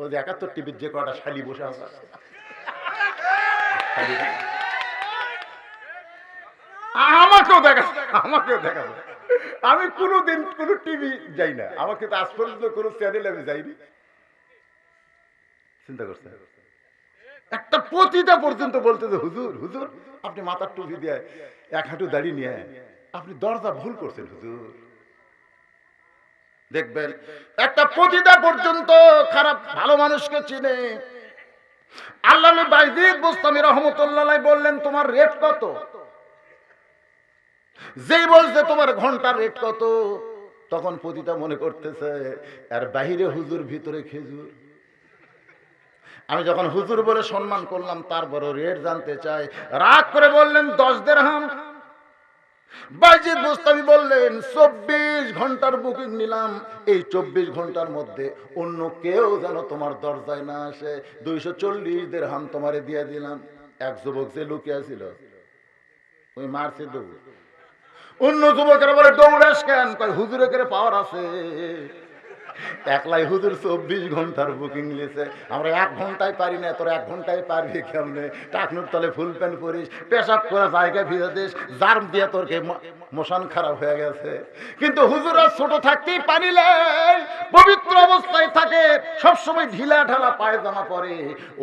ও যে একাত্তর টিভির যে কটা শালি বসে আছে। আমাকেও দেখা আমাকেও দেখা আমি কোনোদিন কোনো টিভি যাই না। আমাকে তো আজ পর্যন্ত কোনো চ্যানেল আমি যাইনি। চিন্তা করছে একটা পতিতা পর্যন্ত বলতে যে, হুজুর হুজুর, আপনি মাথার টুপি দিয়ে এক হাঁটু দাঁড়িয়ে নিয়ে আপনি দরজা ভুল করছেন, হুজুর। দেখবেন, একটা পতিতা পর্যন্ত খারাপ, ভালো মানুষকে চিনে। আল্লাহ বাইজিদ বুস্তামি রহমতুল্লাহ বললেন, তোমার রেট কত? যেই বলছে, তোমার ঘণ্টার রেট কত? তখন পতিতা মনে করতেছে, আর বাহিরে হুজুর, ভিতরে খেজুর? আমি যখন হুজুর বলে সম্মান করলাম, তারপরও রেট জানতে চাই। রাগ করে বললেন, দশ দেড়হাম? বাইজিদ বুস্তামি বললেন, চব্বিশ ঘণ্টার বুকিং নিলাম। এই চব্বিশ ঘণ্টার মধ্যে অন্য কেউ যেন তোমার দরজায় না আসে। দুইশো চল্লিশ দেড়হাম তোমারে দিয়ে দিলাম। এক যুবক যে লুকিয়েছিল ওই মারছে দেবো অন্য যুবকের বলে দৌড়াস কেন হুজুরে করে পাওয়ার আছে। একলাই হুজুর চব্বিশ ঘণ্টার বুকিং নিয়েছে আমরা এক ঘন্টায় পারি না, তোর এক ঘন্টায় পারবি কেমনে? টাকনুর তলে ফুল প্যান্ট পরিস, পেশাব করা জায়গা ফিরে দিস, জার্ম দিয়ে তোরকে মোশন খারাপ হয়ে গেছে। কিন্তু হুজুরা ছোট থাকতেই পারিলে পবিত্র অবস্থায় থাকে, সবসময় ঢিলা ঢালা পায়জামা পরে।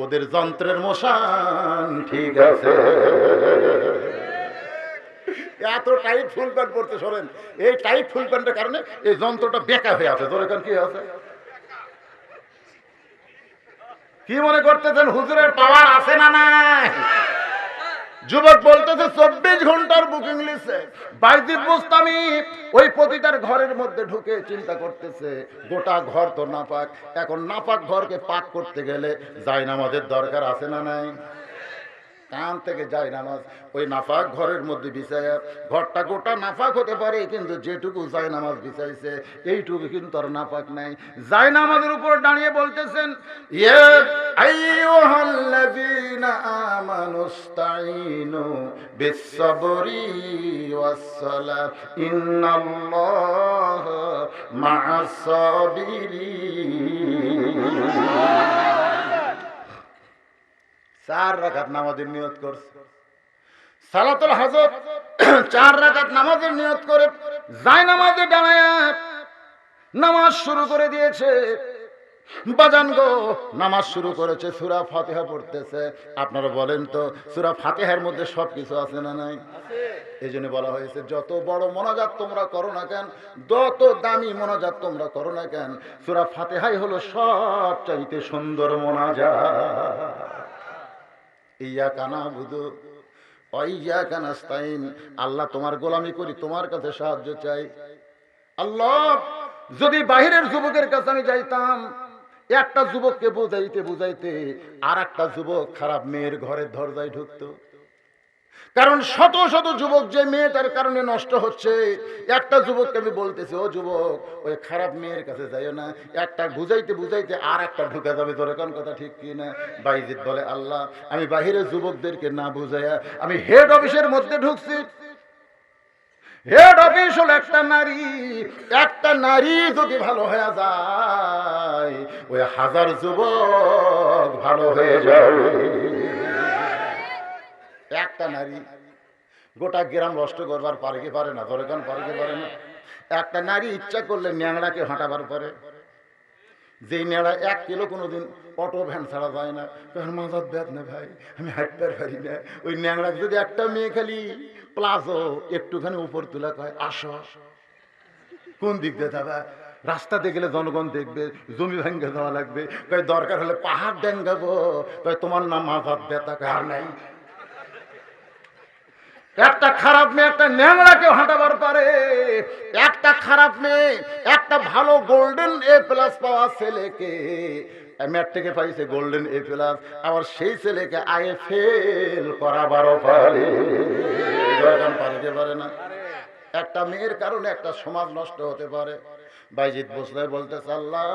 ওদের যন্ত্রের মোশান ঠিক আছে। এত টাইট ফুল প্যান্ট পরতে সরেন। এই টাইট ফুল প্যান্টের কারণে এই যন্ত্রটা বেকা হয়ে আছে। তোর এখন কি আছে? কি মনে করতেছেন, হুজুরের পাওয়ার আছে না নাই? যুবক বলতেছে, চব্বিশ ঘণ্টার বুকিং লিস্টে বাইজিদ বুস্তামি ওই প্রতিটার ঘরের মধ্যে ঢুকে চিন্তা করতেছে, গোটা ঘর তো নাপাক। এখন নাপাক ঘরকে পাক করতে গেলে যাই নামাজের দরকার আছে না নাই? কান থেকে যায় নামাজ। ওই নাফাক ঘরের মধ্যে বিছায়, ঘরটা গোটা নাফাক হতে পারে, কিন্তু যেটুকু যায় নামাজ বিছাইছে, এইটুকু কিন্তু আর নাফাক নাই। যায় নামাজের উপর দাঁড়িয়ে বলতেছেন ইন্নাল্লাহা মা'আস-সাবিরিন। চার রাকাত নামাজের নিয়ত করছে। সালাতুল হাজর চার রাকাত নামাজের নিয়ত করে যাই নামাজে দাঁড়ায় নামাজ শুরু করে দিয়েছে। বাজান গো, নামাজ শুরু করেছে, সুরা ফাতিহা পড়তেছে। আপনারা বলেন তো, সুরা ফাতেহার মধ্যে সব কিছু আছে না নাই? এই জন্য বলা হয়েছে, যত বড় মনাজাত তোমরা করো না কেন, যত দামি মনাজাত তোমরা করো না কেন, সুরা ফাতেহাই হলো সব চাইতে সুন্দর মনাজাত। ইয়া অইয়া আল্লাহ তোমার গোলামি করি, তোমার কাছে সাহায্য চাই। আল্লাহ, যদি বাহিরের যুবকের কাছে আমি যাইতাম, একটা যুবককে বুঝাইতে বুঝাইতে আর একটা যুবক খারাপ মেয়ের ঘরের দরজায় ঢুকতো। কারণ শত শত যুবক যে মেয়েটার কারণে নষ্ট হচ্ছে, একটা যুবককে আমি বলতেছি, ও যুবক, ওই খারাপ মেয়ের কাছে যাইও না। একটা বুঝাইতে বুঝাইতে আর একটা ঢুকে যাবে, তোর এখন কথা ঠিক কি না? বাইজিৎ বলে, আল্লাহ, আমি বাহিরের যুবকদেরকে না বুঝাইয়া আমি হেড অফিসের মধ্যে ঢুকছি। হেড অফিস হলো একটা নারী একটা নারী যদি ভালো হয়ে যায়, ওই হাজার যুবক ভালো হয়ে যাবে। একটা নারী গোটা গ্রাম নষ্ট করবার পারে কি পারে না দরকার পারে কি পারে না? একটা নারী ইচ্ছা করলে ন্যাংড়াকে হাঁটাবার পারে। যেই নেড়া এক কিলো কোনোদিন অটো ভ্যান ছাড়া যায় না, তখন মাথার ব্যাথ না ভাই, আমি হাঁটতে পারি না। ওই ন্যাংড়া যদি একটা মেয়ে খালি প্লাজো একটুখানি উপর তুলা কয়, আসো। কোন দিক দিয়ে যাবা? রাস্তাতে গেলে জনগণ দেখবে, জমি ভাঙ্গে দেওয়া লাগবে। দরকার হলে পাহাড় ডেঙ্গাবো। তোমার নাম মাথার ব্যথা কয় আর নাই। একটা খারাপ মেয়ে, একটা ন্যাংরাকে হাঁটাবার পারে। একটা খারাপ মেয়ে, একটা ভালো গোল্ডেন এ প্লাস পাওয়া ছেলেকে। ম্যাট্রিকে পাইছে গোল্ডেন এ প্লাস আবার সেই ছেলেকে আয়ে ফেল করাবারও পারে। পারে পারে না। একটা মেয়ের কারণে একটা সমাজ নষ্ট হতে পারে। বাইজিৎ বসলে বলতেছে আল্লাহ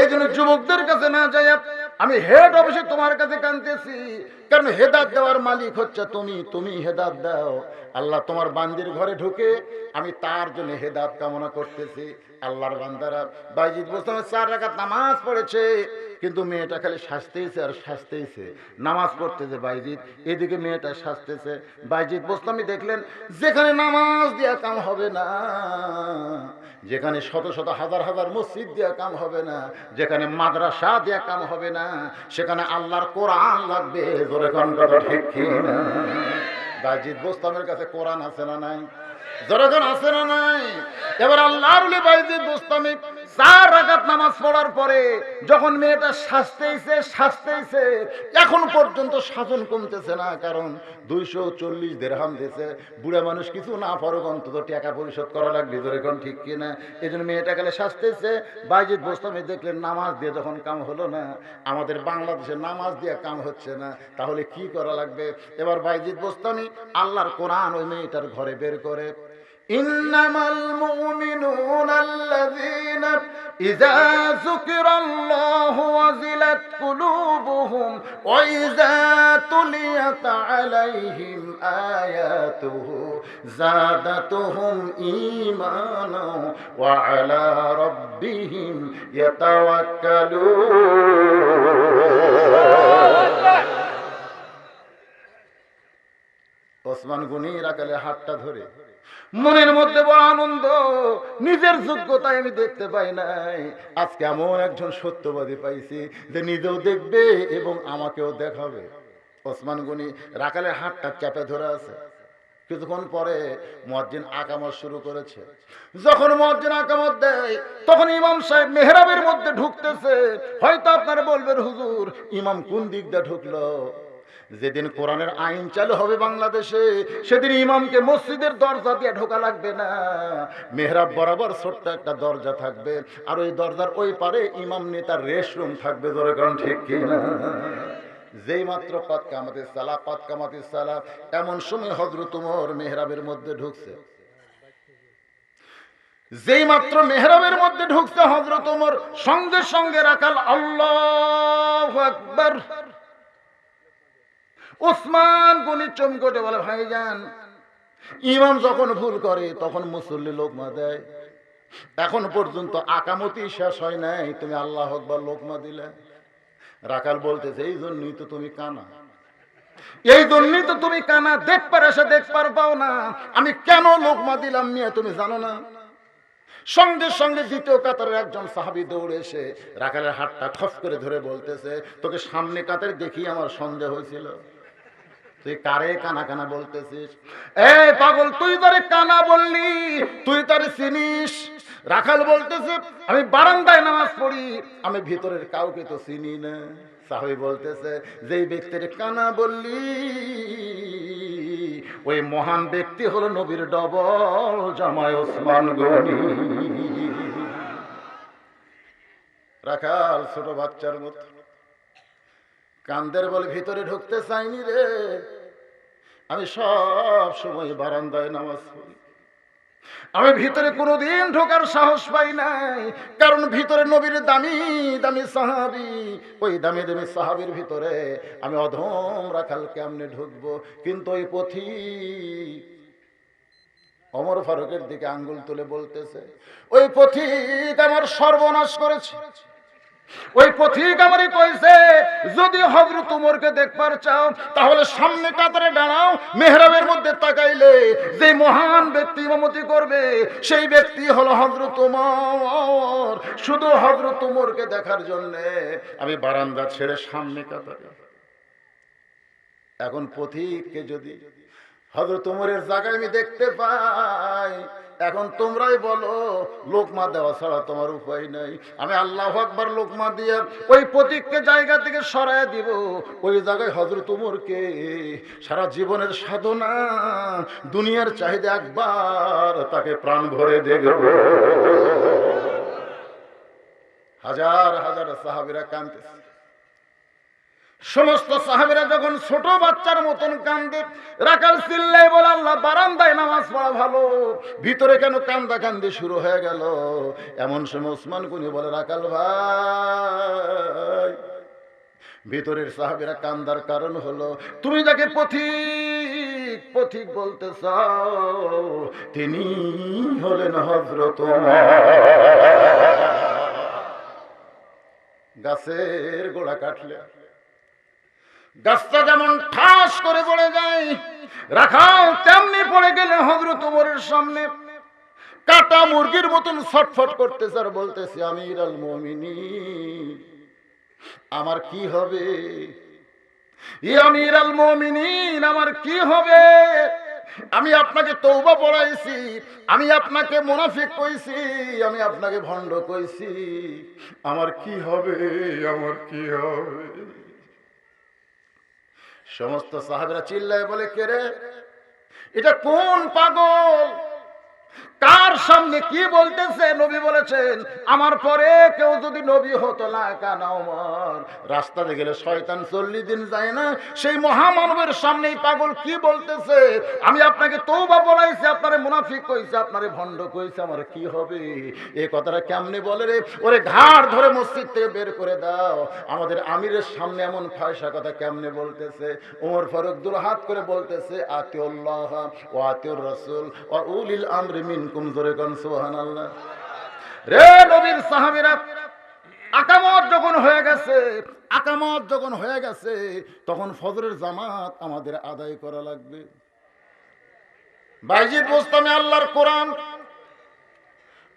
এই জন্য যুবকদের কাছে না যাই আমি হেড অফিসে তোমার কাছে কানতেছি কারণ হেদাত দেওয়ার মালিক হচ্ছে তুমি তুমি হেদাত দাও। আল্লাহ তোমার বান্দির ঘরে ঢুকে আমি তার জন্য হেদাত কামনা করতেছি। আল্লাহর বান্দারা বাইজিৎ বলতে চার রাখা নামাজ পড়েছে। কিন্তু মেয়েটা খালি শাস্তেইছে আর শাস্তেইছে নামাজ পড়তেছে বাইজিৎ এদিকে মেয়েটা শাস্তেছে বাইজিৎ বোস্তামি দেখলেন, যেখানে নামাজ দিয়া কাম হবে না, যেখানে শত শত হাজার হাজার মসজিদ দেওয়া কাম হবে না, যেখানে মাদ্রাসা দিয়া কাম হবে না, সেখানে আল্লাহর কোরআন লাগবে, জোরে ঠিক বাইজিৎ বোস্তামের কাছে কোরআন আছে না নাই? জোরগান আছে না নাই? এবার আল্লাহর উলি বাইজিদ বোস্তামি চার রাকাত নামাজ পড়ার পরে যখন মেয়েটা শাস্তেইছে শাস্তেইছে এখন পর্যন্ত শাসন কমতেছে না, কারণ দুইশো চল্লিশ দেড়হাম দিয়েছে। বুড়া মানুষ কিছু না পারুক অন্তত টাকা পরিশোধ করা লাগবে ধরে এখন ঠিক কিনা? এই জন্য মেয়েটা গেলে শাস্তেছে বাইজিদ বোস্তামি দেখলেন নামাজ দিয়ে যখন কাম হলো না, আমাদের বাংলাদেশে নামাজ দিয়ে কাম হচ্ছে না, তাহলে কি করা লাগবে? এবার বাইজিদ বোস্তামি আল্লাহর কোরআন ওই মেয়েটার ঘরে বের করে। إنما المؤمنون الذين إذا ذكر الله وزلت قلوبهم وإذا تليت عليهم آياته زادتهم إيمانا وعلى ربهم يتوكلون ওসমান গনি রাখালে হাতটা ধরে মনের মধ্যে বড় আনন্দ। নিজের যোগ্যতায় আমি দেখতে পাই নাই। আজকে এমন একজন সত্যবাদী পাইছি যে নিজেও দেখবে এবং আমাকেও দেখাবে। ওসমান গনি রাখালের হাতটা চাপে ধরে আছে। কিছুক্ষণ পরে মসজিদ আকামত শুরু করেছে। যখন মসজিদ আকামত দেয়, তখন ইমাম সাহেব মেহরাবের মধ্যে ঢুকতেছে। হয়তো আপনারা বলবেন, হুজুর, ইমাম কোন দিক দিয়ে ঢুকলো? যেদিন কোরআনের আইন চালু হবে বাংলাদেশে, সেদিন ইমামকে মসজিদের দরজা দিয়ে ঢোকা লাগবে না। মেহরাব বরাবর ছোট্ট একটা দরজা থাকবে, আর ওই দরজার ওই পারে ইমাম নেতার রেস্ট রুম থাকবে ধরে কারণ ঠিক কি না? যেই মাত্র পথ কামাতে সালা পথ কামাতে সালা এমন সময় হজরত উমর মেহরাবের মধ্যে ঢুকছে। যেই মাত্র মেহরাবের মধ্যে ঢুকছে হজরত উমর, সঙ্গে সঙ্গে রাখাল আল্লাহ আকবার। ওসমান গনি চমকটে বলে ভাইজান ইমাম যখন ভুল করে, তখন মুসল্লি লোকমা দেয় এখন পর্যন্ত আকামতি শেষ হয় নাই, তুমি আল্লাহ আকবার লোকমা দিলে রাখাল বলতেছে, এই জন্যই তো তুমি কানা। এই জন্যই তো তুমি কানা দেখবার এসে দেখবার পাও না। আমি কেন লোকমা দিলাম নিয়ে তুমি জানো না? সঙ্গে সঙ্গে দ্বিতীয় কাতারের একজন সাহাবি দৌড়ে এসে রাখালের হাতটা খস করে ধরে বলতেছে, তোকে সামনে কাতারে দেখি আমার সন্দেহ হয়েছিল। তুই কারে কানা কানা বলতেছিস? এ পাগল, তুই তারে কানা বললি, তুই তারে চিনিস? রাখাল বলতেছে, আমি বারান্দায় নামাজ পড়ি, আমি ভিতরের কাউকে তো চিনি না। সাহাবি বলতেছে, যেই ব্যক্তির কানা বললি, ওই মহান ব্যক্তি হলো নবীর ডবল জামায় ওসমান গনি। রাখাল, ছোট বাচ্চার মতো। কান্দের বলে ভিতরে ঢুকতে চাইনি রে। আমি সব সময় বারান্দায় নামাজ পড়ি। আমি ভিতরে কোনোদিন ঢোকার সাহস পাই নাই। কারণ ভিতরে নবীর দামি দামি সাহাবি। ওই দামি দামি সাহাবির ভিতরে আমি অধম রাখাল কেমনে ঢুকবো? কিন্তু ওই পথি অমর ফারুকের দিকে আঙ্গুল তুলে বলতেছে, ওই পথিক আমার সর্বনাশ করেছে। ওই পথিক আমারই কইছে, যদি হজরত উমরকে দেখবার চাও, তাহলে সামনে কাতারে দাঁড়াও, মেহরাবের মধ্যে তাকাইলে যে মহান ব্যক্তি ইমামতি করবে, সেই ব্যক্তি হলো হজরত উমর। শুধু হজরত উমরকে দেখার জন্য আমি বারান্দা ছেড়ে সামনে কাতারে এখন পথিককে যদি হজরত উমরের জায়গায় আমি দেখতে পাই এখন তোমরাই বলো, লোকমা দেওয়া ছাড়া তোমার উপায় নাই। আমি আল্লাহ আকবার লোকমা দিয়ে ওই প্রতীককে জায়গা থেকে সরায় দিব। ওই জায়গায় হজরত উমরকে সারা জীবনের সাধনা, দুনিয়ার চাহিদা একবার তাকে প্রাণ ভরে দেখব। হাজার হাজার সাহাবিরা কানতেছে সমস্ত সাহাবিরা যখন ছোট বাচ্চার মতন কান্দে, রাকাল চিল্লাই বলে, আল্লাহ, বারান্দায় নামাজ পড়া ভালো। ভিতরে কেন কান্দা কান্দি শুরু হয়ে গেল? এমন সময় ওসমান কুনি বলে, রাকাল ভাই, ভিতরের সাহাবিরা কান্দার কারণ হলো, তুমি যাকে পথিক পথিক বলতে চাও, তিনি হলেন হজরত গাছের গোড়া কাটলে। গাছটা যেমন ঠাস করে পড়ে যায়, রাখাল তেমনি পড়ে গেলে হজরত উমরের সামনে কাটা মুরগির মতন ছটফট করতেছে আর বলতেছে আমির আল মমিনী আমার কি হবে? আমির আল মমিনিন, আমার কি হবে? আমি আপনাকে তৌবা পড়াইছি, আমি আপনাকে মুনাফিক কইছি, আমি আপনাকে ভণ্ড কইছি, আমার কি হবে? আমার কি হবে? সমস্ত সাহাবেরা চিল্লায় বলে কে রে? এটা কোন পাগল? কার সামনে কি বলতেছে? নবী বলেছেন, আমার পরে কেউ যদি নবী হতো না কানা রাস্তাতে গেলে শয়তান চল্লিশ দিন যায় না। সেই মহামানবের সামনে পাগল কি বলতেছে? আমি আপনাকে তৌবা বলাইছি, আপনারে মুনাফিক কইছে, আপনারে ভণ্ড কইছে, আমার কি হবে? এই কথাটা কেমনে বলে রে? ওরে ঘাড় ধরে মসজিদ থেকে বের করে দাও। আমাদের আমিরের সামনে এমন ফায়সা কথা কেমনে বলতেছে? ওমর ফারুক দুল হাত করে বলতেছে, আতিউল্লাহ ও আতিউর রাসূল ও উলিল আমরি মিনকুম জোরে কোন, সুবহানাল্লাহ। রে নবীর সাহাবীরা, আকামত যখন হয়ে গেছে, আকামত যখন হয়ে গেছে, তখন ফজরের জামাত আমাদের আদায় করা লাগবে। বাইজিদ বুস্তামে আল্লাহর কোরআন,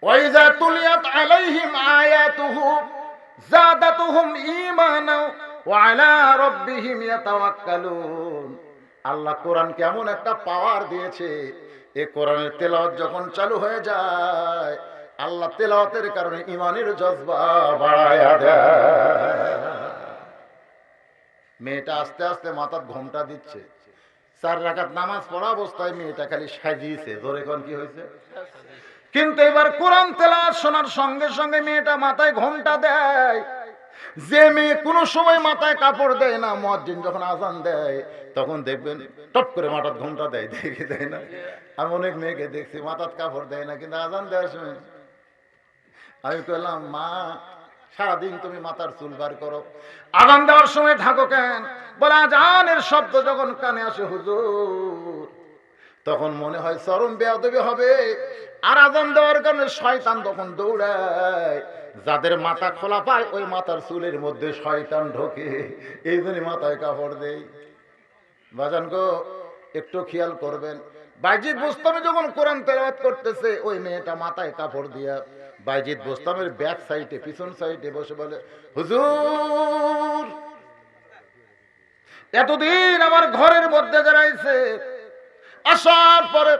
ওয়াইজা তুলিয়াত আলাইহিম আয়াতুহু, জাদাতুহুম ঈমানা ওয়া আলা রাব্বিহিম ইয়াতাওয়াক্কালুন। আল্লাহ কোরআন কেমন একটা পাওয়ার দিয়েছে এ কোরআনের তেলাওয়াত যখন চালু হয়ে যায়, আল্লাহ তেলাওয়াতের কারণে ইমানের জজবা বাড়ায়া দেয়। মেয়েটা আস্তে আস্তে মাথার ঘোমটা দিচ্ছে। চার রাকাত নামাজ পড়া অবস্থায় মেয়েটা খালি সাজিয়েছে। ধরে কোন কি হয়েছে? কিন্তু এবার কোরআন তেলাওয়াত শোনার সঙ্গে সঙ্গে মেয়েটা মাথায় ঘোমটা দেয়। যে মেয়ে কোনো সময় মাথায় কাপড় দেয় না মজ্জিন যখন আজান দেয়, তখন দেখবেন টপ করে মাথার ঘোমটা দেয়, দেখে দেয় না। আমি অনেক মেয়েকে দেখছি, মাথার কাপড় দেয় না, কিন্তু আজান দেওয়ার সময় আমি কইলাম, মা, সারাদিন তুমি মাথার চুল বার করো। আজান দেওয়ার সময় ঢাকো কেন? বলে, আজানের শব্দ যখন কানে আসে, হুজুর তখন মনে হয় চরম বেয়াদবি হবে। আর আজান দেওয়ার কারণে শয়তান তখন দৌড়ায়। যাদের মাথা খোলা পায়, ওই মাথার চুলের মধ্যে শয়তান ঢোকে। এই জন্য মাথায় কাপড় দেয়। বাজান গো, একটু খেয়াল করবেন। বাইজিৎ বোস্তামে যখন কোরআন তেলাওয়াত করতেছে, ওই মেয়েটা মাথায় কাপড় দিয়া বাইজিৎ বোস্তামের ব্যাক সাইডে পিছন সাইডে বসে বলে, হুজুর, এতদিন আমার ঘরের মধ্যে দাঁড়াইছে আসার পরে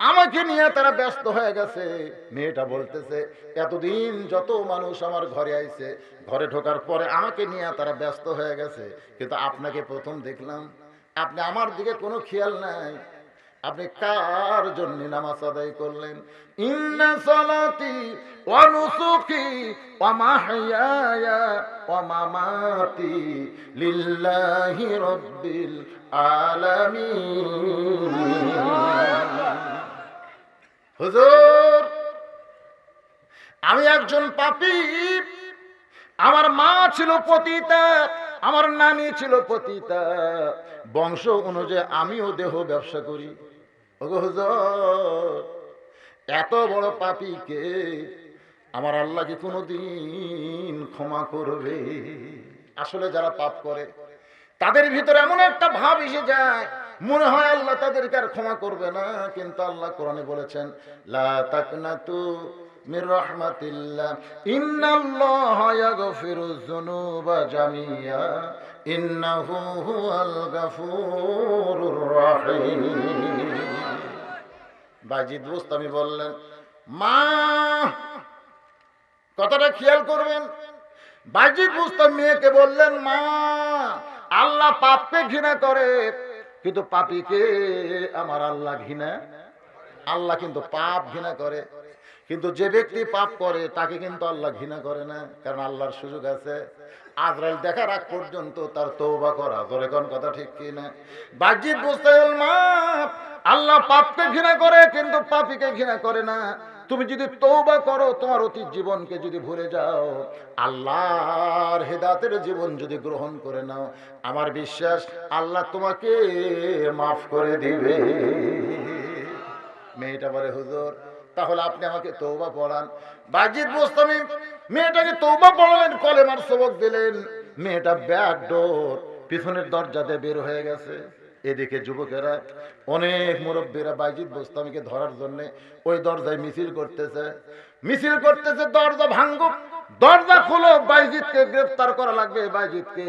আমাকে নিয়ে তারা ব্যস্ত হয়ে গেছে। মেয়েটা বলতেছে, এতদিন যত মানুষ আমার ঘরে আইছে, ঘরে ঢোকার পরে আমাকে নিয়ে তারা ব্যস্ত হয়ে গেছে। কিন্তু আপনাকে প্রথম দেখলাম, আপনি আমার দিকে কোনো খেয়াল নাই। আপনি কার জন্য নামাজ আদায় করলেন? ইন্না সালাতি হুজুর, আমি একজন পাপী। আমার মা ছিল পতিতা, আমার নানি ছিল পতিতা। বংশ অনুযায়ী আমিও দেহ ব্যবসা করি। এত বড় পাপীকে আমার আল্লাহ কি কোনোদিন ক্ষমা করবে? আসলে যারা পাপ করে তাদের ভিতরে এমন একটা ভাব এসে যায়, মনে হয় আল্লাহ তাদেরকে আর ক্ষমা করবে না, কিন্তু আল্লাহ কোরআনে বলেছেন, লা তাকনাতু মির বাজিদ বললেন, মা, কথাটা খেয়াল করবেন। বাজিদ বুস্তাম মেয়েকে বললেন, মা আল্লাহ পাপকে ঘৃণা করে, কিন্তু পাপিকে আমার আল্লাহ ঘৃণা। আল্লাহ কিন্তু পাপ ঘৃণা করে। কিন্তু যে ব্যক্তি পাপ করে, তাকে কিন্তু আল্লাহ ঘৃণা করে না, কারণ আল্লাহর সুযোগ আছে। আজরাইল দেখার আগ পর্যন্ত তার তৌবা করা। ধরে কোন কথা ঠিক কি না বাহ্যিক বুঝতে আল্লাহ পাপকে ঘৃণা করে, কিন্তু পাপিকে ঘৃণা করে না। তুমি যদি তৌবা করো, তোমার অতীত জীবনকে যদি ভুলে যাও, আল্লাহর হেদাতের জীবন যদি গ্রহণ করে নাও, আমার বিশ্বাস আল্লাহ তোমাকে মাফ করে দিবে। মেয়েটা বলে, হুজুর, তাহলে আপনি আমাকে তৌবা পড়ান। বাজিদ মোস্তামি মেয়েটাকে তৌবা পড়লেন, কলেমার সবক দিলেন। মেয়েটা ব্যাক ডোর, পিছনের দরজাতে বের হয়ে গেছে। এদিকে যুবকেরা, অনেক মুরব্বীরা বাইজিৎ বোস্তামিকে ধরার জন্য ওই দরজায় মিছিল করতেছে। মিছিল করতেছে, দরজা ভাঙ্গো দরজা খুলো, বাইজিৎকে গ্রেফতার করা লাগবে, বাইজিৎকে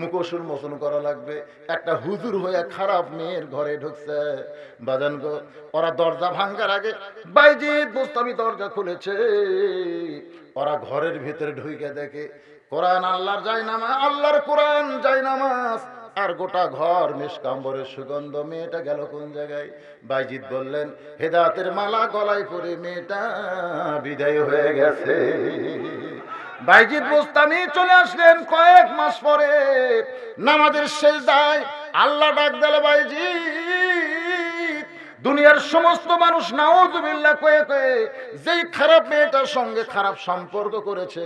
মুখোশুর মোচন করা লাগবে। একটা হুজুর হয়ে খারাপ মেয়ের ঘরে ঢুকছে। বাজান গো, ওরা দরজা ভাঙ্গার আগে বাইজিৎ বোস্তামি দরজা খুলেছে। ওরা ঘরের ভিতরে ঢুকে দেখে, কোরআন আল্লাহর যায় নামাজ আল্লাহর কোরআন যায় নামাজ আর গোটা ঘর নিষ্কাম্বরের সুগন্ধ, মেয়েটা গেল কোন জায়গায়? বাইজিৎ বললেন, হেদাতের মালা গলায় পরে মেয়েটা বিদায় হয়ে গেছে। বাইজিৎ বুস্তানি চলে আসলেন কয়েক মাস পরে। নামাজের শেষ দায় আল্লাহ ডাক দিল, বাইজিৎ। দুনিয়ার সমস্ত মানুষ নাউজুবিল্লাহ কয়ে কয়ে, যেই খারাপ মেয়েটার সঙ্গে খারাপ সম্পর্ক করেছে,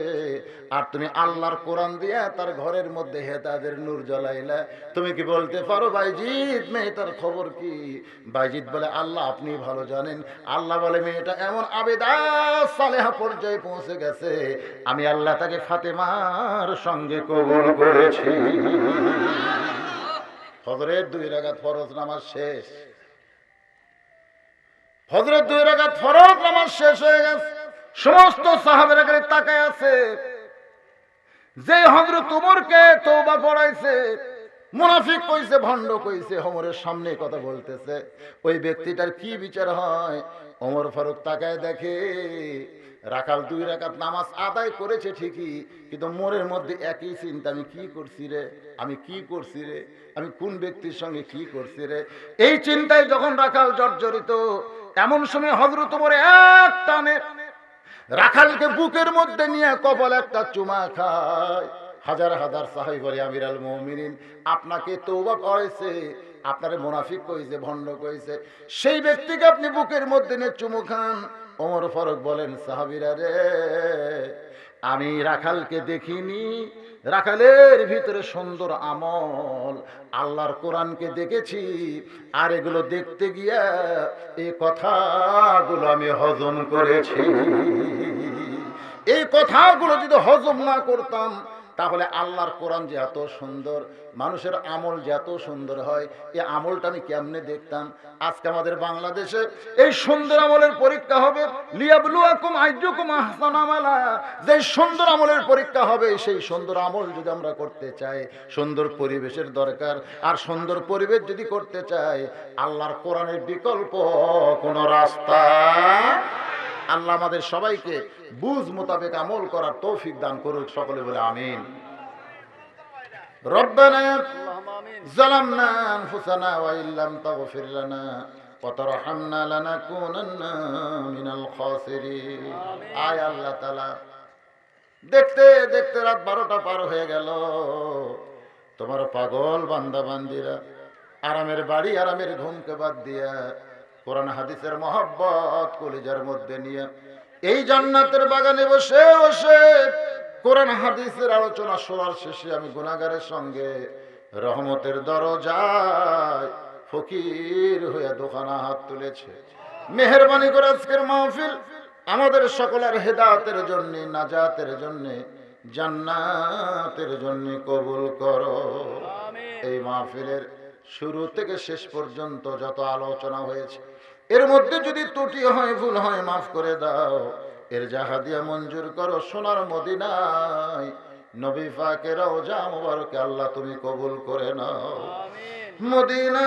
আর তুমি আল্লাহর কোরআন দিয়া তার ঘরের মধ্যে হেতাদের নূর জ্বলাইলা, তুমি কি বলতে পারো বাইজিৎ মেয়েটার খবর কি? বাইজিৎ বলে, আল্লাহ আপনি ভালো জানেন। আল্লাহ বলে, মেয়েটা এমন আবেদা সালেহা পর্যায়ে পৌঁছে গেছে, আমি আল্লাহ তাকে ফাতেমার সঙ্গে কবুল করেছি। ফজরের দুই রাগাত ফরজ নামাজ শেষ। হজরত দুই রাগাত ফরজ নামাজ শেষ হয়ে গেছে। সমস্ত সাহাবের এখানে তাকায় আছে। যে হজরত উমরকে তৌবা পড়াইছে মুনাফিক কইছে, ভণ্ড কইছে, হমরের সামনে কথা বলতেছে। ওই ব্যক্তিটার কি বিচার হয়? ওমর ফারুক তাকায় দেখে রাখাল দুই রাখাত নামাজ আদায় করেছে ঠিকই, কিন্তু মোরের মধ্যে একই চিন্তা, আমি কি করছি রে? আমি কি করছি রে? আমি কোন ব্যক্তির সঙ্গে কি করছি রে? এই চিন্তায় যখন রাখাল জর্জরিত, এমন সময় হজরত ওমরে এক টানে রাখালকে বুকের মধ্যে নিয়ে কপাল একটা চুমা খায়। হাজার হাজার সাহাই বলে আমির আল মমিনিন, আপনাকে তৌবা করেছে। আপনারে মুনাফিক কইছে, ভণ্ড কইছে। সেই ব্যক্তিকে আপনি বুকের মধ্যে নিয়ে চুমু খান। ওমর ফারুক বলেন, সাহাবিরা রে, আমি রাখালকে দেখিনি। রাখালের ভিতরে সুন্দর আমল। আল্লাহর কোরআনকে দেখেছি। আর এগুলো দেখতে গিয়া এই কথাগুলো আমি হজম করেছি। এই কথাগুলো যদি হজম না করতাম তাহলে আল্লাহর কোরআন যে এত সুন্দর, মানুষের আমল যে এত সুন্দর হয় এই আমলটা আমি কেমনে দেখতাম? আজকে আমাদের বাংলাদেশে এই সুন্দর আমলের পরীক্ষা হবে যে সুন্দর আমলের পরীক্ষা হবে, সেই সুন্দর আমল যদি আমরা করতে চাই, সুন্দর পরিবেশের দরকার। আর সুন্দর পরিবেশ যদি করতে চাই, আল্লাহর কোরআনের বিকল্প কোনো রাস্তা আল্লাহ আমাদের সবাইকে বুঝ মোতাবেক আমল করার তৌফিক দান করুক সকলে বলে আমিন রব্বানা ظلمنا أنفسنا وإن لم تغفر لنا وترحمنا لنكونن من الخاسرين আয় আল্লাহ তাআলা দেখতে দেখতে রাত বারোটা পার হয়ে গেল তোমার পাগল বান্দা বান্দিরা আরামের বাড়ি আরামের ঘুমকে বাদ দিয়া কোরআন হাদিসের মহব্বত কলিজার মধ্যে নিয়ে এই জান্নাতের বাগানে বসে বসে কোরআন হাদিসের আলোচনা শোনার শেষে আমি গুনাগারের সঙ্গে রহমতের দরজায় ফকির হয়ে দোকানা হাত তুলেছে। মেহরবানি করে আজকের মাহফিল আমাদের সকলের হেদাতের জন্য নাজাতের জন্য জান্নাতের জন্য কবুল করো। এই মাহফিলের শুরু থেকে শেষ পর্যন্ত যত আলোচনা হয়েছে এর মধ্যে যদি ত্রুটি হয় ভুল হয় মাফ করে দাও। এর জাহাদিয়া মঞ্জুর করো সোনার মদিনায়। নবী ফাকেরাও যা মুবারকে আল্লাহ তুমি কবুল করে নাও। মদিনা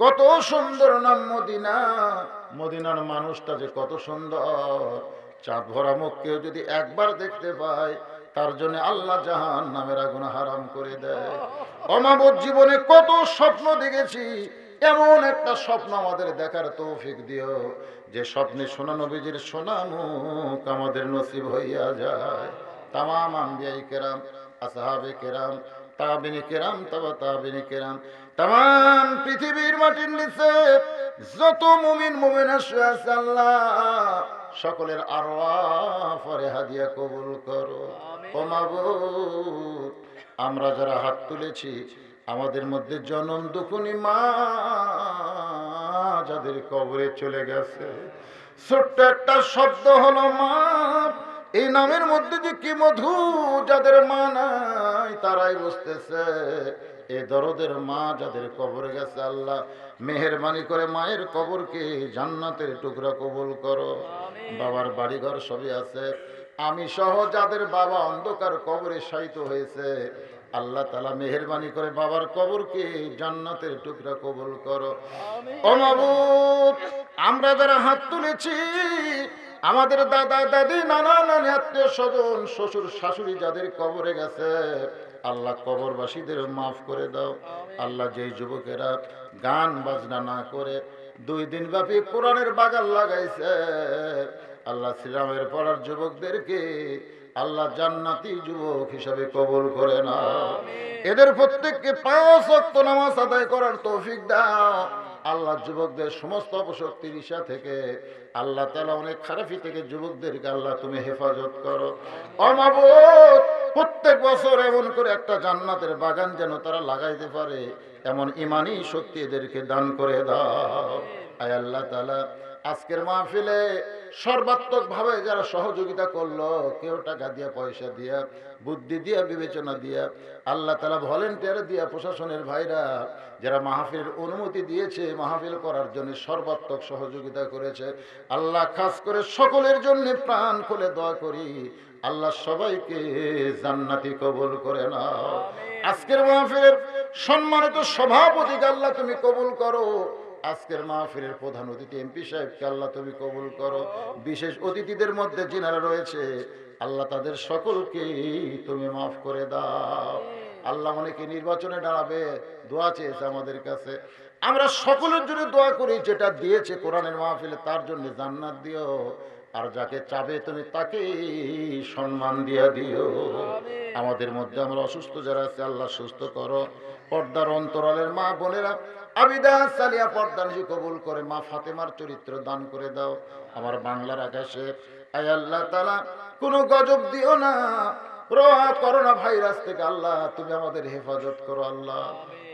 কত সুন্দর নাম মদিনা। মদিনার মানুষটা যে কত সুন্দর। চাঁদ ভরা মুখকেও যদি একবার দেখতে পায় তার জন্য আল্লাহ জাহান নামের আগুন হারাম করে দেয়। অমাবত জীবনে কত স্বপ্ন দেখেছি, এমন একটা স্বপ্ন আমাদের দেখার তৌফিক দিও। যে স্বপ্নে সোনা নবীজির মুখ আমাদের নসিব হইয়া যায়। তামাম আম্বিয়াই কেরাম, আসহাবে কেরাম, তাবিনী কেরাম, তবা তাবিনী কেরাম। তাম পৃথিবীর মাটির নিচে যত মুমিন মুমিন আল্লাহ, সকলের আরওয়াফরে হাদিয়া কবুল করো। ও মাবুদ আমরা যারা হাত তুলেছি আমাদের মধ্যে জনম দুখুনি মা যাদের কবরে চলে গেছে। ছোট্ট একটা শব্দ হলো মা এই নামের মধ্যে যে কি মধু যাদের মা নাই তারাই বুঝতেছে এ দরদের মা যাদের কবরে গেছে আল্লাহ মেহরবানি করে মায়ের কবরকে জান্নাতের টুকরা কবুল করো। বাবার বাড়িঘর সবই আছে আমি সহ যাদের বাবা অন্ধকার কবরে শায়িত হয়েছে আল্লাহ তালা মেহরবানি করে বাবার কবরকে জান্নাতের টুকরা কবুল করো। অমাবুত আমরা যারা হাত তুলেছি আমাদের দাদা দাদি নানা নানি আত্মীয় স্বজন শ্বশুর শাশুড়ি যাদের কবরে গেছে আল্লাহ কবরবাসীদের মাফ করে দাও। আল্লাহ যেই যুবকেরা গান বাজনা না করে দুই দিন ব্যাপী কোরআনের বাগান লাগাইছে আল্লাহ শ্রীরামের পড়ার যুবকদেরকে আল্লাহ জান্নাতি যুবক হিসাবে কবুল করে না এদের প্রত্যেককে পাঁচ অক্ত নামাজ আদায় করার তৌফিক দাও। আল্লাহ যুবকদের সমস্ত অপশক্তির ইসা থেকে আল্লাহ তালা অনেক খারাপি থেকে যুবকদেরকে আল্লাহ তুমি হেফাজত করো। অমাবত প্রত্যেক বছর এমন করে একটা জান্নাতের বাগান যেন তারা লাগাইতে পারে এমন ইমানই শক্তি এদেরকে দান করে দাও। আয় আল্লাহ তালা আজকের মাহফিলে সর্বাত্মক ভাবে যারা সহযোগিতা করল কেউ টাকা দিয়া পয়সা দিয়া বুদ্ধি দিয়া বিবেচনা দিয়া আল্লাহ তালা ভলেন্টিয়ার দিয়া প্রশাসনের ভাইরা যারা মাহফিল অনুমতি দিয়েছে মাহফিল করার জন্য সর্বাত্মক সহযোগিতা করেছে। আল্লাহ খাস করে সকলের জন্য প্রাণ খুলে দোয়া করি। আল্লাহ সবাইকে জান্নাতি কবুল করে নাও। আজকের মাহফিলের সম্মানিত সভাপতিকে আল্লাহ তুমি কবুল করো। আজকের মাহফিলের প্রধান অতিথি এমপি সাহেবকে আল্লাহ তুমি কবুল করো। বিশেষ অতিথিদের মধ্যে যিনারা রয়েছে আল্লাহ তাদের সকলকে তুমি মাফ করে দাও। আল্লাহ অনেকে নির্বাচনে দাঁড়াবে দোয়া চেয়েছে আমাদের কাছে। আমরা সকলের জন্য দোয়া করি যেটা দিয়েছে কোরআনের মাহফিলে তার জন্য জান্নাত দিও। আর যাকে চাবে তুমি তাকে সম্মান দিয়া দিও। আমাদের মধ্যে আমরা অসুস্থ যারা আছে আল্লাহ সুস্থ করো। পর্দার অন্তরালের মা বোনেরা আবিদা সালিয়া পর্দা নিজে কবুল করে মা ফাতেমার চরিত্র দান করে দাও। আমার বাংলার আকাশে, আয় আল্লাহ তালা কোনো গজব দিও না। করোনা ভাইরাস থেকে আল্লাহ, তুমি আমাদের হেফাজত করো আল্লাহ।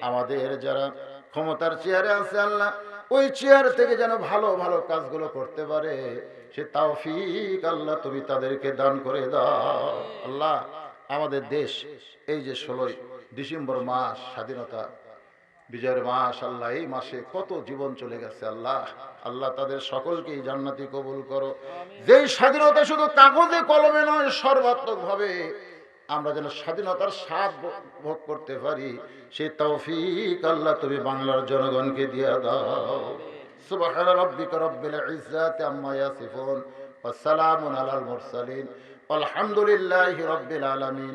আমাদের যারা ক্ষমতার চেয়ারে আছে আল্লাহ, ওই চেয়ার থেকে যেন ভালো ভালো কাজগুলো করতে পারে, সে তাওফিক আল্লাহ তুমি তাদেরকে দান করে দাও। আল্লাহ, আমাদের দেশ এই যে ষোলোই ডিসেম্বর মাস স্বাধীনতা বিজয়ের মাস আল্লাহ এই মাসে কত জীবন চলে গেছে আল্লাহ। আল্লাহ তাদের সকলকেই জান্নাতি কবুল করো। যেই স্বাধীনতা শুধু কাগজে কলমে নয় সর্বাত্মকভাবে আমরা যেন স্বাধীনতার স্বাদ ভোগ করতে পারি সে তৌফিক আল্লাহ তুমি বাংলার জনগণকে দিয়ে দাও। সুবহান রাব্বিকা রব্বিল ইজ্জাতি আম্মা ইয়াসিফুন ওয়া সালামুন আলাল মুরসালিন আলহামদুলিল্লাহি আলামিন।